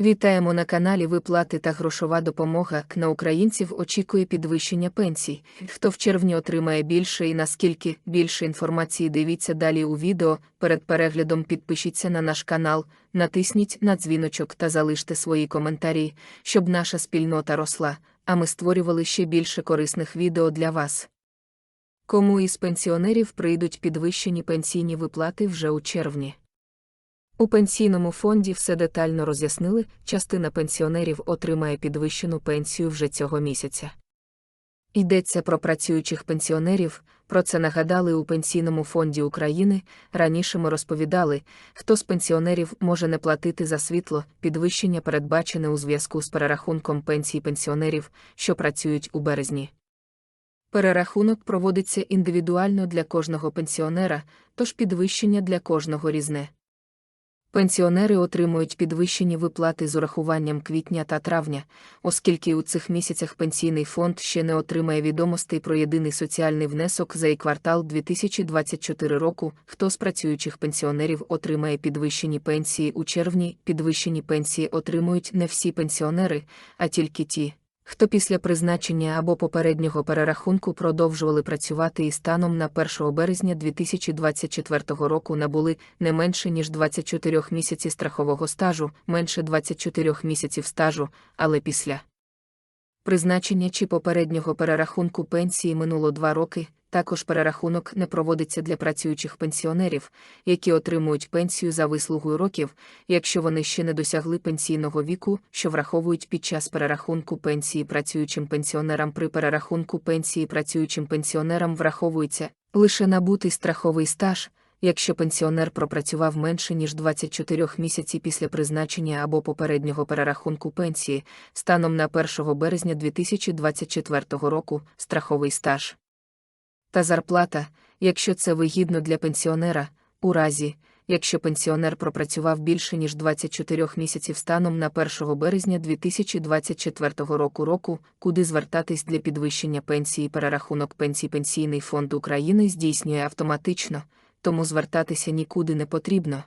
Вітаємо на каналі Виплати та грошова допомога. На українців очікує підвищення пенсій. Хто в червні отримає більше і наскільки більше інформації дивіться далі у відео. Перед переглядом підпишіться на наш канал, натисніть на дзвіночок та залиште свої коментарі, щоб наша спільнота росла, а ми створювали ще більше корисних відео для вас. Кому із пенсіонерів прийдуть підвищені пенсійні виплати вже у червні? У пенсійному фонді все детально роз'яснили, частина пенсіонерів отримає підвищену пенсію вже цього місяця. Йдеться про працюючих пенсіонерів, про це нагадали у Пенсійному фонді України. Раніше ми розповідали, хто з пенсіонерів може не платити за світло, підвищення передбачене у зв'язку з перерахунком пенсій пенсіонерів, що працюють у березні. Перерахунок проводиться індивідуально для кожного пенсіонера, тож підвищення для кожного різне. Пенсіонери отримують підвищені виплати з урахуванням квітня та травня, оскільки у цих місяцях пенсійний фонд ще не отримає відомостей про єдиний соціальний внесок за і квартал 2024 року. Хто з працюючих пенсіонерів отримає підвищені пенсії у червні, підвищені пенсії отримують не всі пенсіонери, а тільки ті, хто після призначення або попереднього перерахунку продовжували працювати і станом на 1 березня 2024 року набули не менше ніж 24 місяці страхового стажу, менше 24 місяців стажу, але після призначення чи попереднього перерахунку пенсії минуло 2 роки. Також перерахунок не проводиться для працюючих пенсіонерів, які отримують пенсію за вислугою років, якщо вони ще не досягли пенсійного віку, що враховують під час перерахунку пенсії працюючим пенсіонерам. При перерахунку пенсії працюючим пенсіонерам враховується лише набутий страховий стаж, якщо пенсіонер пропрацював менше ніж 24 місяці після призначення або попереднього перерахунку пенсії, станом на 1 березня 2024 року страховий стаж та зарплата, якщо це вигідно для пенсіонера, у разі, якщо пенсіонер пропрацював більше ніж 24 місяців станом на 1 березня 2024 року року, куди звертатись для підвищення пенсії перерахунок пенсій Пенсійний фонд України здійснює автоматично, тому звертатися нікуди не потрібно.